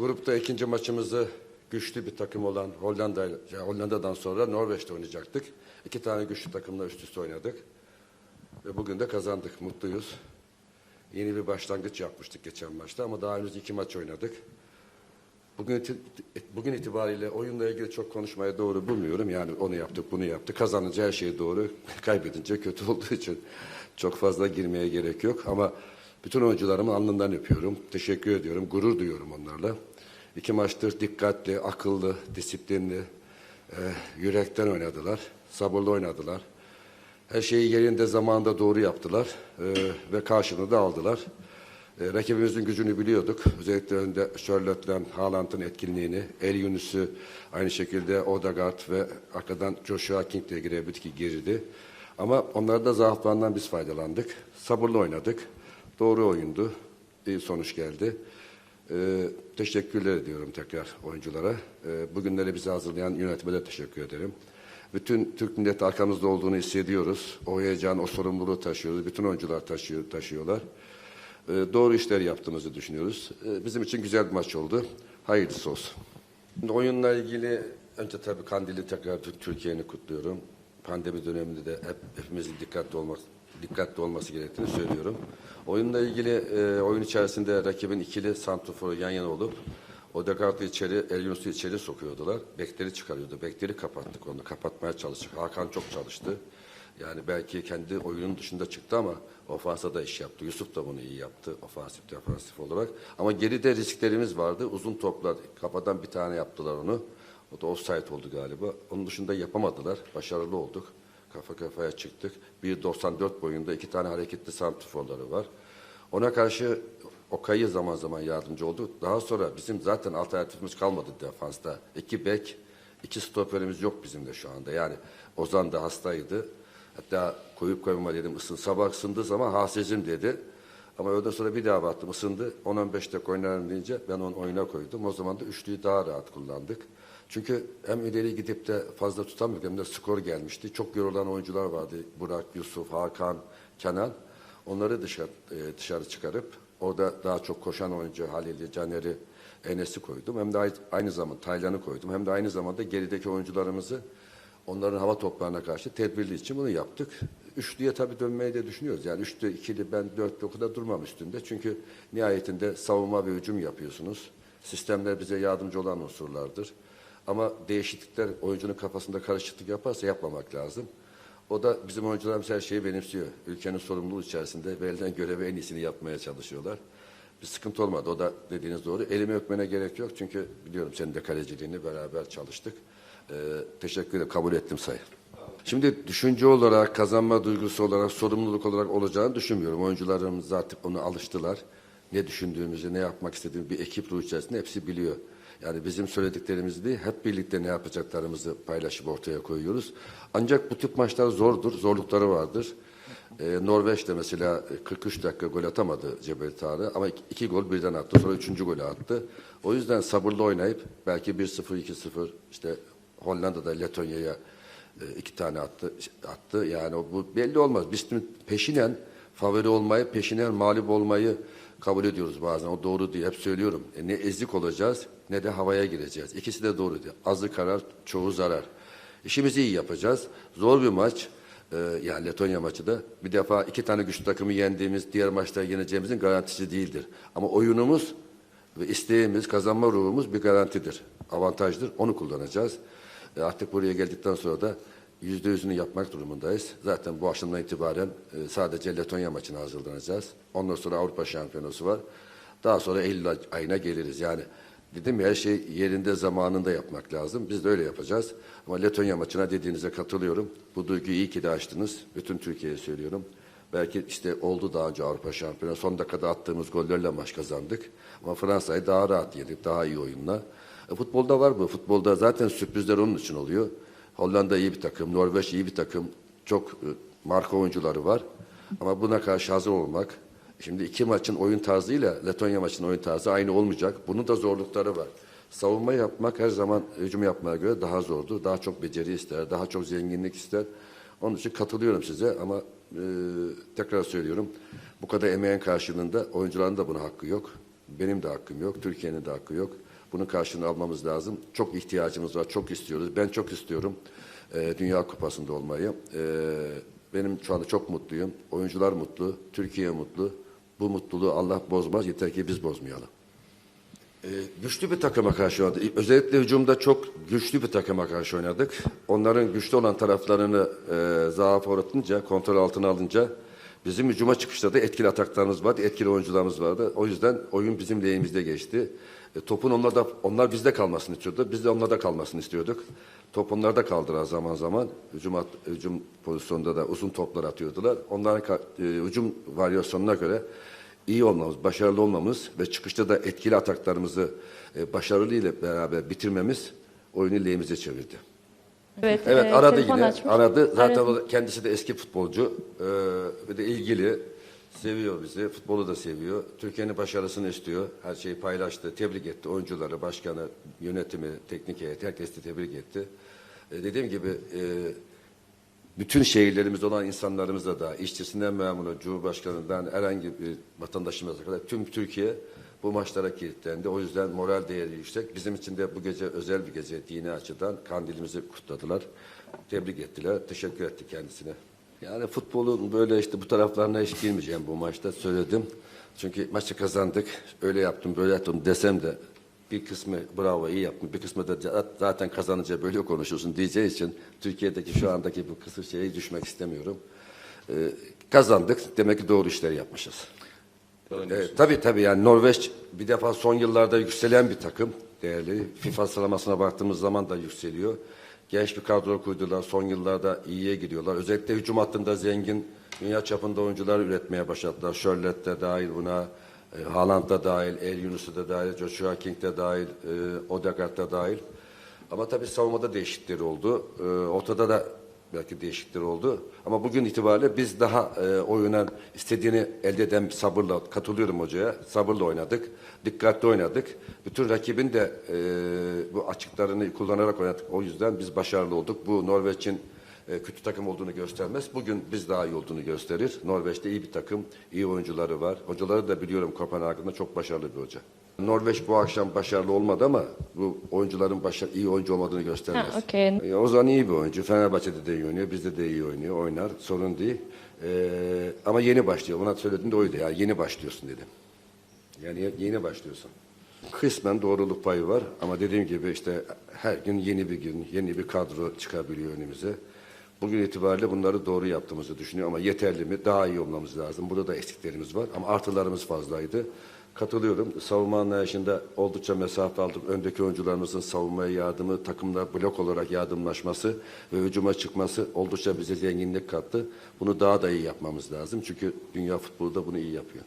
Grupta ikinci maçımızı güçlü bir takım olan Hollanda, Hollanda'dan sonra Norveç'te oynayacaktık. İki tane güçlü takımla üst üste oynadık. Ve bugün de kazandık. Mutluyuz. Yeni bir başlangıç yapmıştık geçen maçta ama daha henüz iki maç oynadık. Bugün, bugün itibariyle oyunla ilgili çok konuşmaya doğru bulmuyorum. Yani onu yaptık, bunu yaptık. Kazanınca her şey doğru, kaybedince kötü olduğu için çok fazla girmeye gerek yok. Ama bütün oyuncularımı alnından öpüyorum. Teşekkür ediyorum, gurur duyuyorum onlarla. İki maçtır dikkatli, akıllı, disiplinli, e, yürekten oynadılar. Sabırlı oynadılar. Her şeyi yerinde zamanında doğru yaptılar e, ve karşılığını da aldılar. E, rakibimizin gücünü biliyorduk. Özellikle önde Charlotte'den Haaland'ın etkinliğini, El Yunus'u aynı şekilde Odegaard ve arkadan Joshua King de girebildi ki girdi. Ama onlarda da zaaflarından biz faydalandık. Sabırlı oynadık. Doğru oyundu. İyi sonuç geldi. E, teşekkürler ediyorum tekrar oyunculara. E, bugünleri bize hazırlayan yönetime de teşekkür ederim. Bütün Türk milleti arkamızda olduğunu hissediyoruz. O heyecan, o sorumluluğu taşıyoruz. Bütün oyuncular taşıyor, taşıyorlar. Ee, doğru işler yaptığımızı düşünüyoruz. Ee, bizim için güzel bir maç oldu. Hayırlısı olsun. Şimdi oyunla ilgili önce tabii Kandil'i tekrar Tür- Türkiye'ni kutluyorum. Pandemi döneminde de hep, hepimizin dikkatli olmak dikkatli olması gerektiğini söylüyorum. Oyunla ilgili e, oyun içerisinde rakibin ikili santroforu yan yana olup Odegaard'ı içeri, El Yunus'u içeri sokuyordular. Bekleri çıkarıyordu. Bekleri kapattık onu. Kapatmaya çalıştık. Hakan çok çalıştı. Yani belki kendi oyunun dışında çıktı ama ofansa da iş yaptı. Yusuf da bunu iyi yaptı ofansif defansif olarak. Ama geride risklerimiz vardı. Uzun toplar kafadan bir tane yaptılar onu. O da offside oldu galiba. Onun dışında yapamadılar. Başarılı olduk. Kafa kafaya çıktık. 1.94 boyunda iki tane hareketli santrforları var. Ona karşı Okay'ı zaman zaman yardımcı oldu. Daha sonra bizim zaten alternatifimiz kalmadı defansta. İki bek, iki stoperimiz yok bizim de şu anda. Yani Ozan da hastaydı. Hatta koyup koymama dedim ısın. Sabah ısındığı zaman hasecim dedi. Ama öğleden sonra bir daha baktım ısındı. 10-15 dakika oynarım deyince ben onu oyuna koydum. O zaman da üçlüyü daha rahat kullandık. Çünkü hem ileri gidip de fazla tutamıyorduk hem de skor gelmişti. Çok yorulan oyuncular vardı. Burak, Yusuf, Hakan, Kenan. Onları dışarı, e, dışarı çıkarıp orada daha çok koşan oyuncu Halil'i, Caner'i, Enes'i koydum. Hem de ay- aynı zamanda Taylan'ı koydum. Hem de aynı zamanda gerideki oyuncularımızı onların hava toplarına karşı tedbirli için bunu yaptık. Üçlüye tabii dönmeyi de düşünüyoruz. Yani üçlü, ikili, ben dörtlü o kadar durmam üstünde. Çünkü nihayetinde savunma ve hücum yapıyorsunuz. Sistemler bize yardımcı olan unsurlardır. Ama değişiklikler oyuncunun kafasında karışıklık yaparsa yapmamak lazım. O da bizim oyuncularımız her şeyi benimsiyor. Ülkenin sorumluluğu içerisinde verilen görevi en iyisini yapmaya çalışıyorlar. Bir sıkıntı olmadı. O da dediğiniz doğru. Elimi öpmene gerek yok. Çünkü biliyorum senin de kaleciliğini beraber çalıştık. Ee, teşekkür ederim. Kabul ettim sayın. Şimdi düşünce olarak, kazanma duygusu olarak, sorumluluk olarak olacağını düşünmüyorum. Oyuncularımız zaten onu alıştılar. Ne düşündüğümüzü, ne yapmak istediğimizi bir ekip ruhu içerisinde hepsi biliyor. Yani bizim söylediklerimizi değil, hep birlikte ne yapacaklarımızı paylaşıp ortaya koyuyoruz. Ancak bu tip maçlar zordur, zorlukları vardır. Ee, Norveç'te mesela 43 dakika gol atamadı Cebel Tarık ama iki, gol birden attı. Sonra üçüncü golü attı. O yüzden sabırlı oynayıp belki 1-0, 2-0 işte Hollanda'da Letonya'ya e, iki tane attı. attı. Yani bu belli olmaz. Biz peşinen favori olmayı, peşinen mağlup olmayı kabul ediyoruz bazen. O doğru değil. Hep söylüyorum. E, ne ezik olacağız ne de havaya gireceğiz. İkisi de doğru değil. Azı karar, çoğu zarar. İşimizi iyi yapacağız. Zor bir maç. Ee, yani Letonya maçı da bir defa iki tane güçlü takımı yendiğimiz diğer maçları yeneceğimizin garantisi değildir. Ama oyunumuz ve isteğimiz, kazanma ruhumuz bir garantidir. Avantajdır. Onu kullanacağız. E, artık buraya geldikten sonra da yüzde yüzünü yapmak durumundayız. Zaten bu akşamdan itibaren e, sadece Letonya maçına hazırlanacağız. Ondan sonra Avrupa Şampiyonası var. Daha sonra Eylül ay- ayına geliriz. Yani dedim ya her şey yerinde zamanında yapmak lazım. Biz de öyle yapacağız. Ama Letonya maçına dediğinize katılıyorum. Bu duyguyu iyi ki de açtınız. Bütün Türkiye'ye söylüyorum. Belki işte oldu daha önce Avrupa Şampiyonu. Son dakikada attığımız gollerle maç kazandık. Ama Fransa'yı daha rahat yedik, daha iyi oyunla. E, futbolda var bu. Futbolda zaten sürprizler onun için oluyor. Hollanda iyi bir takım, Norveç iyi bir takım. Çok e, marka oyuncuları var. Ama buna karşı hazır olmak. Şimdi iki maçın oyun tarzıyla Letonya maçının oyun tarzı aynı olmayacak. Bunun da zorlukları var. Savunma yapmak her zaman hücum yapmaya göre daha zordur. Daha çok beceri ister, daha çok zenginlik ister. Onun için katılıyorum size ama e, tekrar söylüyorum. Bu kadar emeğin karşılığında oyuncuların da buna hakkı yok. Benim de hakkım yok, Türkiye'nin de hakkı yok. Bunun karşılığını almamız lazım. Çok ihtiyacımız var, çok istiyoruz. Ben çok istiyorum e, Dünya Kupası'nda olmayı. E, benim şu anda çok mutluyum. Oyuncular mutlu, Türkiye mutlu. Bu mutluluğu Allah bozmaz, yeter ki biz bozmayalım. Ee, güçlü bir takıma karşı oynadık. Özellikle hücumda çok güçlü bir takıma karşı oynadık. Onların güçlü olan taraflarını e, zaafa uğratınca, kontrol altına alınca bizim hücuma çıkışta da etkili ataklarımız vardı, etkili oyuncularımız vardı. O yüzden oyun bizim lehimizde geçti. E, topun onlarda, onlar bizde kalmasını istiyordu. Biz de onlarda kalmasını istiyorduk. Top onlarda kaldılar zaman zaman. Hücum, at, hücum pozisyonunda da uzun toplar atıyordular. Onların e, hücum varyasyonuna göre iyi olmamız, başarılı olmamız ve çıkışta da etkili ataklarımızı e, başarılı ile beraber bitirmemiz oyunu lehimize çevirdi. Evet, Evet e, aradı telefon yine. açmış. Aradı. Zaten o da- kendisi de eski futbolcu. E, ve de ilgili. Seviyor bizi. Futbolu da seviyor. Türkiye'nin başarısını istiyor. Her şeyi paylaştı. Tebrik etti. Oyuncuları, başkanı, yönetimi, teknik heyeti herkesi tebrik etti. E, dediğim gibi e, bütün şehirlerimizde olan insanlarımızla da işçisinden memuru, cumhurbaşkanından herhangi bir vatandaşımıza kadar tüm Türkiye bu maçlara kilitlendi. O yüzden moral değeri yüksek. Bizim için de bu gece özel bir gece dini açıdan kandilimizi kutladılar. Tebrik ettiler. Teşekkür etti kendisine. Yani futbolun böyle işte bu taraflarına hiç girmeyeceğim bu maçta söyledim. Çünkü maçı kazandık. Öyle yaptım, böyle yaptım desem de bir kısmı bravo iyi yaptın, bir kısmı da za- zaten kazanınca böyle konuşuyorsun diyeceği için Türkiye'deki şu andaki bu kısır şeye düşmek istemiyorum. Ee, kazandık. Demek ki doğru işleri yapmışız. Ee, tabii tabii yani Norveç bir defa son yıllarda yükselen bir takım değerli. FIFA sıralamasına baktığımız zaman da yükseliyor. Genç bir kadro kurdular. Son yıllarda iyiye gidiyorlar. Özellikle hücum hattında zengin dünya çapında oyuncular üretmeye başladılar. Charlotte de dahil buna. E, Haaland da dahil, El Yunus'u da dahil, Joshua King de dahil, e, Odegaard da dahil. Ama tabii savunmada değişiklikler oldu. E, ortada da belki değişiklikler oldu. Ama bugün itibariyle biz daha e, oyuna istediğini elde eden sabırla katılıyorum hocaya. Sabırla oynadık. Dikkatli oynadık. Bütün rakibin de e, bu açıklarını kullanarak oynadık. O yüzden biz başarılı olduk. Bu Norveç'in e, kötü takım olduğunu göstermez. Bugün biz daha iyi olduğunu gösterir. Norveç'te iyi bir takım, iyi oyuncuları var. Hocaları da biliyorum Kopenhag'da çok başarılı bir hoca. Norveç bu akşam başarılı olmadı ama bu oyuncuların başarılı, iyi oyuncu olmadığını göstermez. Ha, okey. E, Ozan iyi bir oyuncu. Fenerbahçe'de de iyi oynuyor. Bizde de iyi oynuyor. Oynar. Sorun değil. E, ama yeni başlıyor. Ona söylediğim de oydu ya. Yeni başlıyorsun dedim. Yani ye- yeni başlıyorsun. Kısmen doğruluk payı var ama dediğim gibi işte her gün yeni bir gün, yeni bir kadro çıkabiliyor önümüze. Bugün itibariyle bunları doğru yaptığımızı düşünüyorum ama yeterli mi? Daha iyi olmamız lazım. Burada da eksiklerimiz var ama artılarımız fazlaydı. Katılıyorum. Savunma anlayışında oldukça mesafe aldım. Öndeki oyuncularımızın savunmaya yardımı, takımla blok olarak yardımlaşması ve hücuma çıkması oldukça bize zenginlik kattı. Bunu daha da iyi yapmamız lazım. Çünkü dünya futbolu da bunu iyi yapıyor.